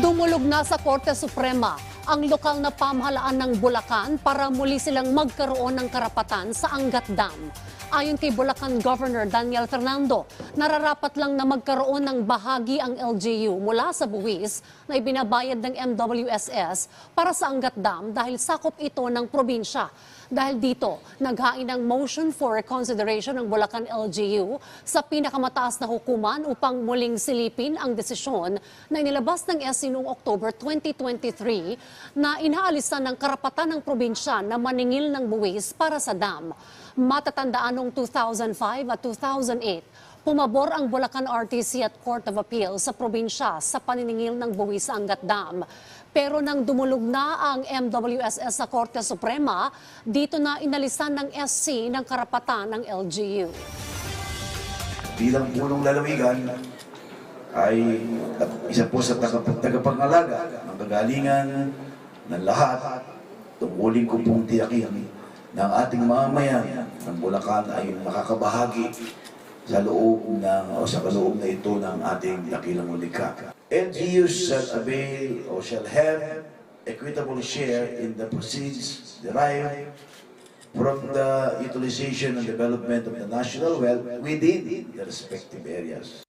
Dumulog na sa Korte Suprema ang lokal na pamahalaan ng Bulacan para muli silang magkaroon ng karapatan sa Angat Dam. Ayon kay Bulacan Governor Daniel Fernando, nararapat lang na magkaroon ng bahagi ang LGU mula sa buwis na ibinabayad ng MWSS para sa Angat Dam dahil sakop ito ng probinsya. Dahil dito, naghain ng motion for reconsideration ng Bulacan LGU sa pinakamataas na hukuman upang muling silipin ang desisyon na inilabas ng SC noong October 2023 na inaalisan ng karapatan ng probinsya na maningil ng buwis para sa dam. Matatandaan noong 2005 at 2008, Pumabor ang Bulacan RTC at Court of Appeal sa probinsya sa paniningil ng buwis sa Angat Dam. Pero nang dumulog na ang MWSS sa Korte Suprema, dito na inalisan ng SC ng karapatan ng LGU. bilang punong lalawigan ay isa po sa taga- tagapangalaga ng kagalingan ng lahat tungkulin ko pong tiyakin ng ating mamamayan ng Bulacan ay makakabahagi sa loob ng o sa kaloob na ito ng ating dakilang ulikha. LGUs shall avail or shall have equitable share in the proceeds derived from the utilization and development of the national wealth within the respective areas.